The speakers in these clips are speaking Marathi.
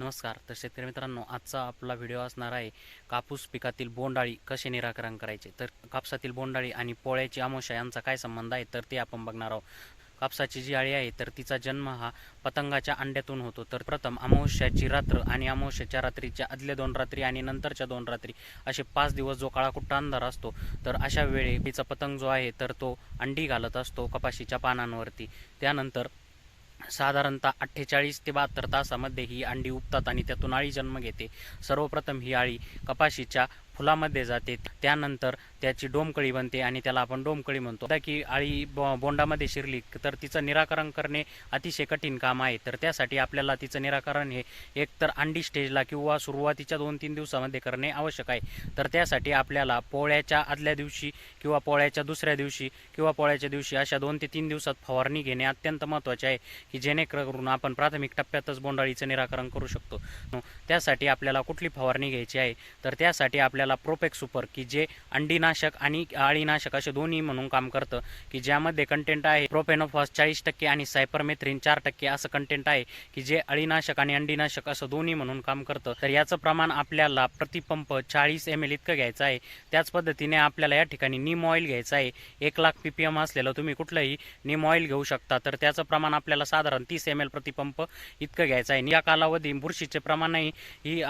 नमस्कार. तर शेतकरी मित्रांनो आजचा आपला व्हिडिओ असणार आहे कापूस पिकातील बोंडाळी कसे निराकरण करायचे? तर कापसातील बोंडाळी आणि पोळ्याची आमोशा यांचा काय संबंध आहे? तर ते आपण बघणार आहोत. कापसाची जी अळी आहे तर तिचा जन्म हा पतंगाच्या अंड्यातून होतो. तर प्रथम अमावस्याची रात्र आणि अमावस्याच्या रात्रीच्या आदल्या दोन रात्री आणि नंतरच्या दोन रात्री असे पाच दिवस जो काळाकुट्टा अंधार असतो तर अशा वेळी तिचा पतंग जो आहे तर तो अंडी घालत असतो कपाशीच्या पानांवरती. त्यानंतर साधारणतः अठ्ठेचाळीस ते बहात्तर तासामध्ये ही अंडी उपतात आणि त्यातून आळी जन्म घेते. सर्वप्रथम ही अळी कपाशीच्या फुलामध्ये जाते. त्यानंतर त्याची डोमकळी बनते आणि त्याला आपण डोमकळी म्हणतो. की अळी बोंडामध्ये शिरली तर तिचं निराकरण करणे अतिशय कठीण काम आहे. तर त्यासाठी आपल्याला तिचं निराकरण हे एकतर अंडी स्टेजला किंवा सुरुवातीच्या दोन तीन दिवसामध्ये करणे आवश्यक आहे. तर त्यासाठी आपल्याला पोळ्याच्या आदल्या दिवशी किंवा पोळ्याच्या दुसऱ्या दिवशी किंवा पोळ्याच्या दिवशी अशा दोन ते तीन दिवसात फवारणी घेणे अत्यंत महत्त्वाचे आहे की जेणेकरून आपण प्राथमिक टप्प्यातच बोंडाळीचं निराकरण करू शकतो. त्यासाठी आपल्याला कुठली फवारणी घ्यायची आहे? तर त्यासाठी आपल्याला प्रोपेक सुपर की जे अंडीनाशक आणि अळीनाशक असे दोन्ही म्हणून काम करतं की ज्यामध्ये कंटेंट आहे प्रोपेनोफॉस चाळीस टक्के आणि सायपरमेथ्रिन चार टक्के असं कंटेंट आहे की जे अळीनाशक आणि अंडीनाशक असं दोन्ही म्हणून काम करतं. तर याचं प्रमाण आपल्याला प्रतिपंप चाळीस एम एल इतकं घ्यायचं आहे. त्याच पद्धतीने आपल्याला या ठिकाणी नीम ऑइल घ्यायचं आहे. एक लाख पी पी एम असलेलं तुम्ही कुठलंही नीम ऑइल घेऊ शकता. तर त्याचं प्रमाण आपल्याला साधारण तीस एम एल प्रतिपंप इतकं घ्यायचं आहे. या कालावधी बुरशीचे प्रमाणही ही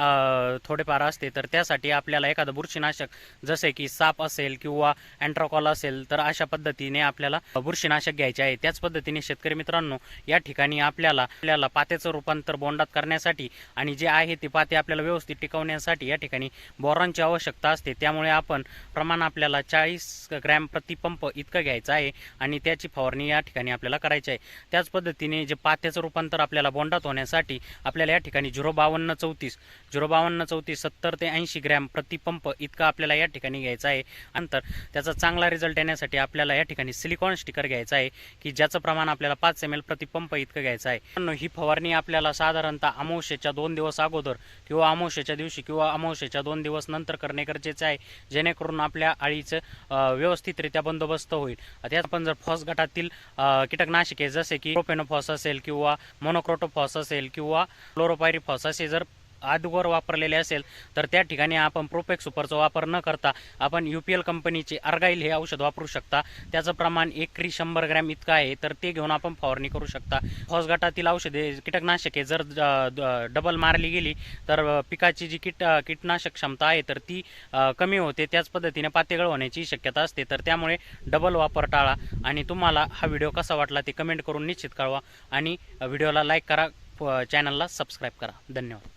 थोडेफार असते. तर त्यासाठी आपल्याला एखादं बुरशीनाशक जसे की साप असेल किंवा अँट्रोकॉल असेल तर अशा पद्धतीने आपल्याला बुरशीनाशक घ्यायचे आहे. त्याच पद्धतीने शेतकरी मित्रांनो या ठिकाणी आपल्याला आपल्याला पात्याचं रूपांतर बोंडात करण्यासाठी आणि जे आहे ते पाते आपल्याला व्यवस्थित टिकवण्यासाठी या ठिकाणी बोरांची आवश्यकता असते. त्यामुळे आपण प्रमाण आपल्याला चाळीस ग्रॅम प्रतिपंप इतकं घ्यायचं आहे आणि त्याची फवारणी या ठिकाणी आपल्याला करायची आहे. त्याच पद्धतीने जे पात्याचं रूपांतर आपल्याला बोंडात होण्यासाठी आपल्याला या ठिकाणी झिरो बावन्न चौतीस झिरो बावन्न चौतीस सत्तर ते ऐंशी ग्रॅम प्रतिपंप इतका आपल्याला या ठिकाणी घ्यायचा आहे. नंतर त्याचा चांगला रिझल्ट येण्यासाठी आपल्याला या ठिकाणी सिलिकॉन स्टिकर घ्यायचा आहे की ज्याचं प्रमाण आपल्याला पाच एम एल प्रतिपंप इतकं घ्यायचं आहे. ही फवारणी आपल्याला साधारणतः अमावस्येच्या दोन दिवस अगोदर किंवा अमावस्येच्या दिवशी किंवा अमावस्येच्या दोन दिवस नंतर करणे गरजेचे आहे जेणेकरून आपल्या अळीचं व्यवस्थितरित्या बंदोबस्त होईल. त्यात आपण जर फॉस गटातील कीटकनाशके जसे की प्रोपेनोफॉस असेल किंवा मोनोक्रोटोफॉस असेल किंवा क्लोरोपायरीफॉस असे जर आदगोर वापरलेले असेल तर त्या ठिकाणी आपण प्रोपेक सुपरचा वापर न करता आपण यू पी एल कंपनीचे अर्गाईल हे औषध वापरू शकता. त्याचं प्रमाण एकरी शंभर ग्रॅम इतकं आहे तर ते घेऊन आपण फवारणी करू शकता. फॉस औषधे कीटकनाशके जर डबल मारली गेली तर पिकाची जी कीट कीटनाशक क्षमता आहे तर ती कमी होते. त्याच पद्धतीने पातेगळ होण्याची शक्यता असते. तर त्यामुळे डबल वापर टाळा. आणि तुम्हाला हा व्हिडिओ कसा वाटला ते कमेंट करून निश्चित कळवा. आणि व्हिडिओला लाईक करा चॅनलला सबस्क्राईब करा. धन्यवाद.